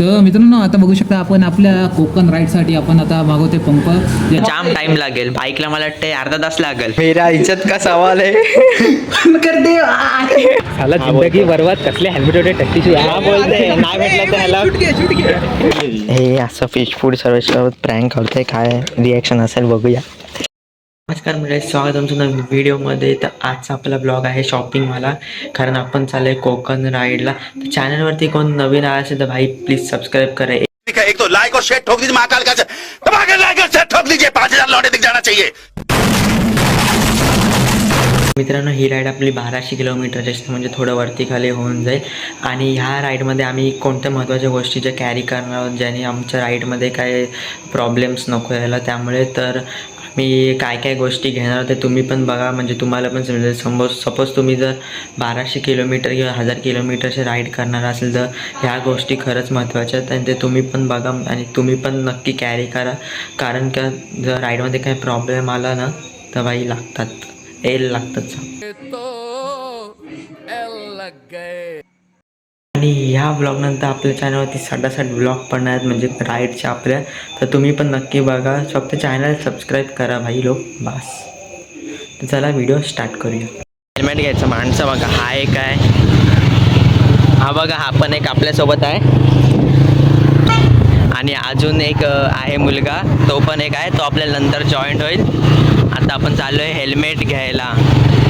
तर मित्रांनो आता बघू शकता आपण आपल्या कोकण राईडसाठी आपण आता मागवते पंप. जाम टाइम लागेल. बाईकला मला वाटतं अर्धा तास लागेल. मेरा इज्जत का सवाल आहे? साला जिंदगी बरबाद कसले हेल्मेट हा बोलते नाही भेटलं तर ह्याला हे असं फिश फूड सर्विस प्रँक करतोय काय रिॲक्शन असेल बघूया. नमस्कार मिळेल स्वागत तुमचं नवीन व्हिडिओमध्ये. तर आजचा आपला ब्लॉग आहे शॉपिंगवाला कारण आपण चाललोय कोकण राईडला तर चॅनलवरती कोण नवीन आला असेल तर भाई प्लीज सबस्क्राईब करा. एक तो लाइक और शेयर ठोक दीजिए महाकाल का लाइक और शेयर ठोक दीजिए. पांच हजार लौटे दिख जाना चाहिए. मित्रांनो ही राईड आपली बाराशे किलोमीटर जास्त म्हणजे थोडं वरती खाली होऊन जाईल. आणि ह्या राईडमध्ये आम्ही कोणत्या महत्त्वाच्या गोष्टी ज्या कॅरी करणार आहोत? ज्याने आमच्या राईडमध्ये काय प्रॉब्लेम्स नको यायला. त्यामुळे तर मी काय काय गोष्टी घेणार ते तुम्ही पण बघा. म्हणजे तुम्हाला पण समजेल. समोर सपोज तुम्ही जर बाराशे किलोमीटर किंवा हजार किलोमीटरचे राईड करणार असेल तर ह्या गोष्टी खरंच महत्त्वाच्या आहेत आणि ते तुम्ही पण बघा आणि तुम्ही पण नक्की कॅरी करा. कारण का जर राईडमध्ये काही प्रॉब्लेम आला ना तर बाई लागतात. एल लागतात. आणि ह्या ब्लॉगनंतर आपल्या चॅनलवरती साठासाठ ब्लॉग पण आहेत म्हणजे राईडच्या आपल्या. तर तुम्ही पण नक्की बघा. फक्त चॅनल सबस्क्राईब करा भाई लोक. बास. तर चला व्हिडिओ स्टार्ट करूया. हेल्मेट घ्यायचं माणसं बघा. हा एक आहे. हा बघा हा पण एक आपल्यासोबत आहे. आणि अजून एक आहे मुलगा. तो पण एक आहे. तो आपल्या नंतर जॉईंट होईल. आता आपण चाललो आहे हेल्मेट घ्यायला.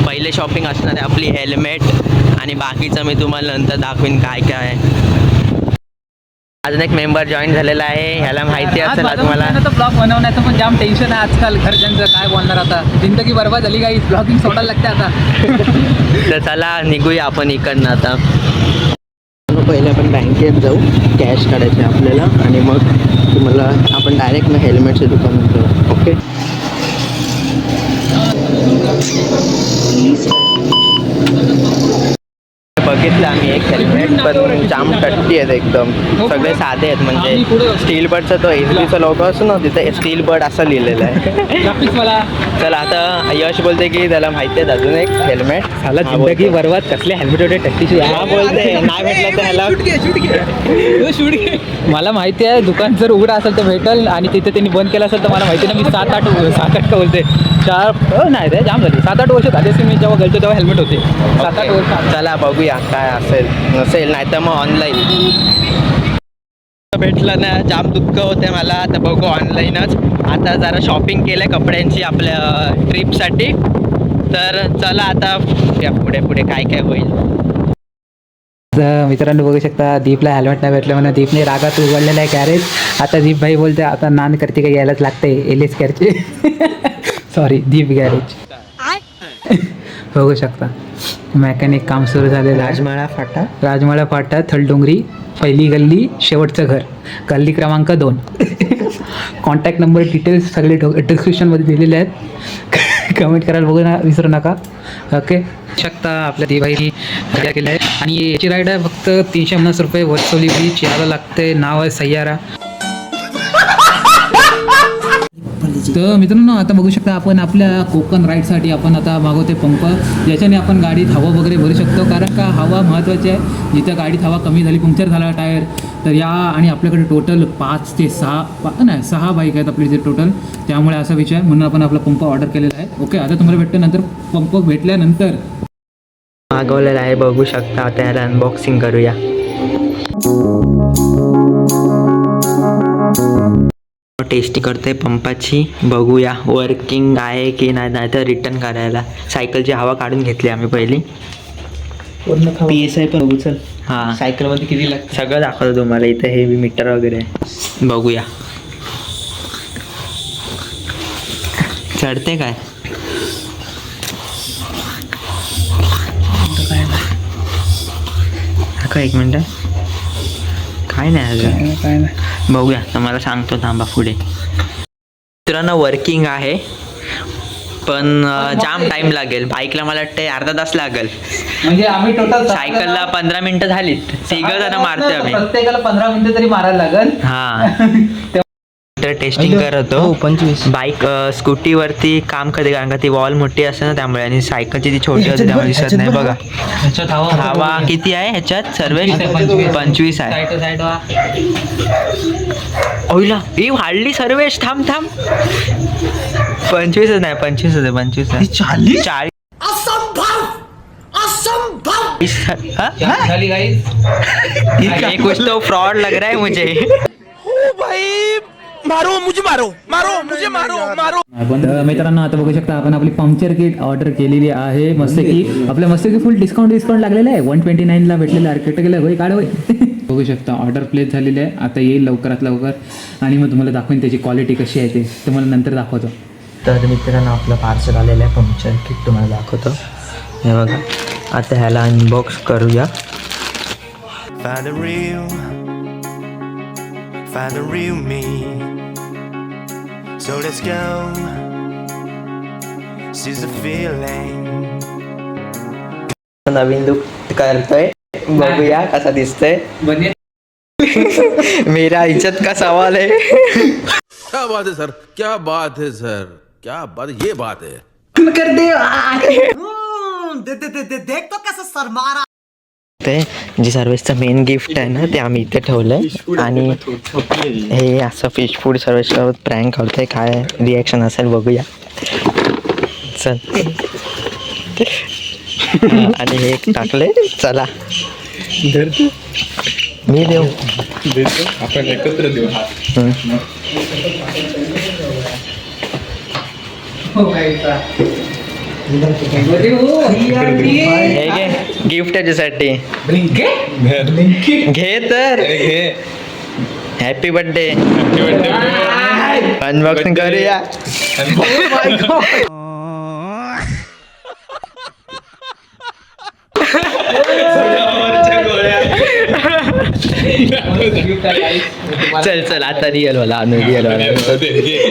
पहिले शॉपिंग असणार आहे आपली हेल्मेट आणि बाकीचं मी तुम्हाला नंतर दाखवीन काय काय आहे. अजून एक मेंबर जॉईन झालेला आहे ह्याला माहिती असेल तर ब्लॉग बनवण्याचं पण जाम टेन्शन आहे आजकाल घरच्यांचं काय बोलणार आता? जिंदगी बरबाद झाली काही ब्लॉगिंग सोडायला लागते आता. तर चला निघूया आपण इकडनं आता. पहिले आपण बँकेत जाऊ कॅश काढायचे आपल्याला आणि मग तुम्हाला आपण डायरेक्ट मग हेल्मेटचं दुकान जाऊ ओके बघितलं आम्ही एक हेल्मेट पण जाम टट्टी आहेत एकदम. सगळे साधे आहेत म्हणजे स्टील बर्डचा तो एस बीचा लोगो असतो ना तिथे स्टील बर्ड असं लिहिलेलं आहे. चला आता यश बोलते की त्याला माहिती आहे अजून एक हेल्मेट साला जिंदगी बरबाद कसले हेल्मेट होते टट्टीची हा बोलते. नाही भेटलं तर ह्याला मला माहिती आहे दुकान जर उघडं असेल तर भेटल आणि तिथे त्यांनी बंद केलं असेल तर मला माहिती नाही. मी सात आठ सात आठ का बोलते. चार नाही रे जाम झाली. सात आठ वर्ष झाली असेल मी जेव्हा गेलतो तेव्हा हेल्मेट होते. सात आठ वर्ष चला बघूया काय असेल नसेल नाही तर मग ऑनलाईन भेटलं ना जाम दुःख होते मला. आता बघू ऑनलाईनच आता जरा शॉपिंग केलं कपड्यांची आपल्या ट्रिपसाठी तर चला आता या पुढे पुढे काय काय होईल. मित्रांनो बघू शकता दीपला हेल्मेट नाही भेटलं म्हणून दीपने रागात उघडलेलं आहे गॅरेज आता दीप भाई बोलते आता नान करते का यायलाच लागते एल एस कॅरचे सॉरी दीप गॅरेज बघू शकता. मेकॅनिक काम सुरू झालेलं आहे. राजमाळा फाटा. राजमाळा फाटा थलडोंगरी पहिली गल्ली शेवटचं घर. गल्ली क्रमांक दोन. कॉन्टॅक्ट नंबर डिटेल्स सगळे डिस्क्रिप्शनमध्ये दिलेले आहेत. कमेंट करायला बघू ना विसरू नका. ओके शकता आपल्या दिवाळी केलं आहे आणि याची राईड आहे फक्त तीनशे पन्नास रुपये वरसोली बीच यायला लागते. नाव आहे सय्यारा. तर मित्रांनो आता बघू शकता आपण आपल्या कोकण राईडसाठी आपण आता मागवते पंप. ज्याच्याने आपण गाडीत हवा वगैरे भरू शकतो. कारण का हवा महत्त्वाची आहे. जिथं गाडीत हवा कमी झाली पंक्चर झाला टायर तर या आणि आपल्याकडे टोटल पाच ते सहा पा नाही सहा बाईक आहेत आपली इथे टोटल त्यामुळे असा विषय. म्हणून आपण आपला पंप ऑर्डर केलेला आहे. ओके आता तुम्हाला भेटतं नंतर पंप भेटल्यानंतर. मागवलेलं आहे. बघू शकता आता याला अनबॉक्सिंग करूया. टेस्टी करते पंपाची. बघूया वर्किंग आहे की नाही नाही तर रिटर्न करायला सायकलची हवा काढून घेतली आम्ही पहिली. पी एस आय पण बघू चल. हां. सायकलमध्ये किती लागतं? सगळं दाखवतो तुम्हाला. इथं हे मीटर वगैरे. आहे. बघूया. चढते काय? का एक मिनटं. काय नाही अजून. काय नाही. बघूया. तुम्हाला सांगतो थांबा पुढे. मित्रांनो वर्किंग आहे. पण जाम टाइम लागेल. बाईकला मला वाटतं अर्धा तास लागेल. म्हणजे आम्ही टोटल सायकलला पंधरा मिनिटं झालीत. तिघ जण मारते आम्ही. प्रत्येकाला पंधरा मिनिटं तरी मारायला लागेल. हा. मित्र टेस्टिंग करत. हो, होतो पंचवीस. बाईक स्कूटीवरती काम करते कारण का ती वॉल मोठी असते ना त्यामुळे आणि सायकलची ती छोटी होती त्यामुळे दिसत नाही. बघा. ह्याच्यात हवा हवा किती आहे ह्याच्यात? सर्व पंचवीस. पंचवीस आहे. साईड साईड ओईला ए वाढली सर्वेश थांब थांब. पंचवीसच नाही पंचवीसच आहे पंचवीस आहे. चाळीस चाळीस हाँ? झाली गाईज ये कुछ तो फ्रॉड लग रहा है मुझे. आपण तर मित्रांनो आता बघू शकता आपण आपली पंक्चर किट ऑर्डर केलेली आहे. मस्त की आपल्या मस्त की फुल डिस्काउंट डिस्काउंट लागलेलं आहे. वन ट्वेंटी नाईनला भेटलेलं आहे. अर्केट गेलं होय काढ होय. बघू शकता ऑर्डर प्लेस झालेली आहे. आता येईल लवकरात लवकर. आणि मग तुम्हाला दाखवेन त्याची क्वालिटी कशी आहे ते. तुम्हाला नंतर दाखवतो. तर मित्रांनो आपलं पार्सल आलेलं आहे. पंक्चर किट तुम्हाला दाखवतो. हे बघा. आता ह्याला अनबॉक्स करूया. Find the real, find the real me. So let's go, seize the feeling. नवीन लुक करतोय. बघूया कसा दिसतोय. मेरा इज़्ज़त का सवाल है क्या बात है सर? क्या बात है सर? क्या बात ये बात है। ते जी सर्विसचं मेन गिफ्ट आहे ना ते आम्ही इथे ठेवलंय. आणि हे. असं फिश फूड सर्विस प्रँक करतोय काय रिॲक्शन असेल बघूया. चल. आणि हे टाकले चला. मी देऊ. हम्म. हे. घे गिफ्ट त्याच्यासाठी घे? तर. हॅपी बर्थडे अनबॉक्सिंग करूया. चल चल आता रिअल वाला आणू रिअल वाला.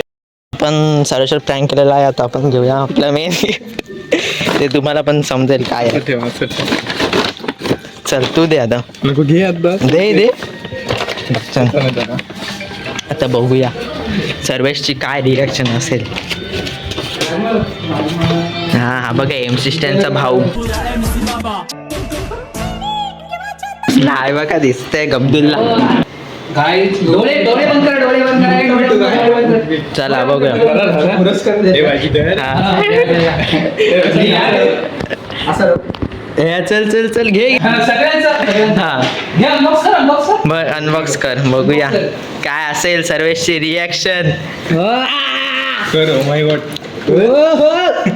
पण सर्वेश्वर प्रँक केलेला आहे आता आपण घेऊया आपलं मेन ते तुम्हाला पण समजेल काय आहे. चल तू दे आता. नको घे आता दे दे. चल. आता बघूया. सर्वेशची काय रिॲक्शन असेल. हा हा बघा एम सिस्टनचा भाऊ. नाही बघा दिसतंय गब्दुल्ला. गाईज डोळे डोळे बंद करा डोळे बंद करा डोळे बंद करा, डोळे बंद करा. चला बघूया. हा. हे चल चल चल घे. हा, सगळ्यांचं? सगळ्यांचं. हा. घ्या, unbox करा, unbox करा. बर अनबॉक्स कर बघूया. काय असेल सर्वेशची रिॲक्शन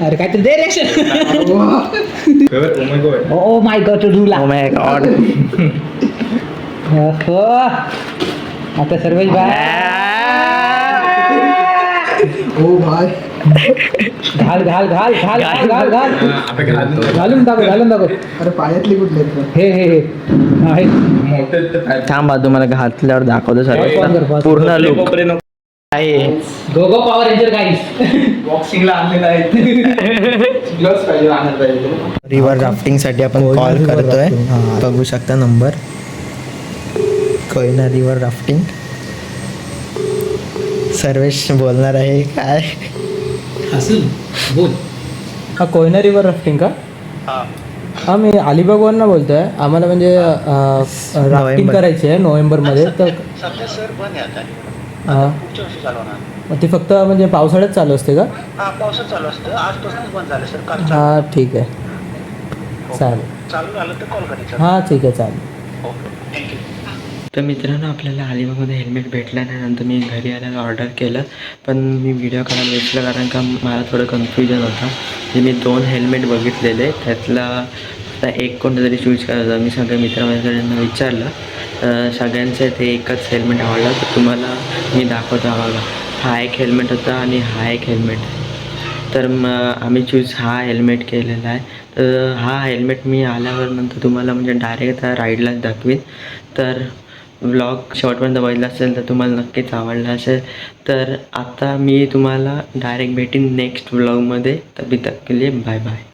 अरे काय दे ओ माय गॉड रुला ओ माय गॉड आता सर्वेश ओ भाई. घाल घाल घाल घाल घाल. घाल घालून टाकू घालून टाकू अरे पायातली कुठले हे हे तुम्हाला घातल्यावर दाखवतो सर पूर्ण लुक आहे. Go go power ranger guys बॉक्सिंगला आणलेला आहे. ग्लोव्स पाहिजे आणत रिवर राफ्टिंगसाठी आपण कॉल करतोय. बघू शकता number Koyna river rafting Sarvesh बोलणार आहे काय? असेल बोल. हा कोयना रिवर राफ्टिंग का? हा. मी अलिबागवरनं बोलतो आहे आम्हाला म्हणजे राफ्टिंग करायची आहे नोव्हेंबरमध्ये. तर ते हां. ती फक्त म्हणजे पावसाळ्यात चालू असते का? हा हां ठीक आहे. चालेल. चालू झालं तर कॉल हां ठीक आहे चालेल. ओके. Thank you. तर मित्रांनो आपल्याला अलिबागमध्ये हेल्मेट भेटलं नाही नंतर मी घरी आल्याला ऑर्डर केलं. पण मी व्हिडिओ करायला भेटलं कारण का मला थोडं कन्फ्युजन होता. जे मी दोन हेल्मेट बघितलेले त्यातला आता एक कोणतं तरी चूज करायचं मी सगळ्या मित्रमैत्रिणींना विचारलं. तर सगळ्यांचं ते एकच हेल्मेट आवडलं. तर तुम्हाला मी दाखवतो आम्हाला हा एक हेल्मेट होता आणि हा एक हेल्मेट तर मग आम्ही चूज हा हेल्मेट केलेला आहे. तर हा हेल्मेट मी आल्यावर नंतर तुम्हाला म्हणजे डायरेक्ट राईडलाच दाखवीन. तर ब्लॉग शॉर्टपर्यंत बघितला असेल तर तुम्हाला नक्कीच आवडला असेल. तर आता मी तुम्हाला डायरेक्ट भेटीन नेक्स्ट ब्लॉगमध्ये तबी तक के लिए बाय बाय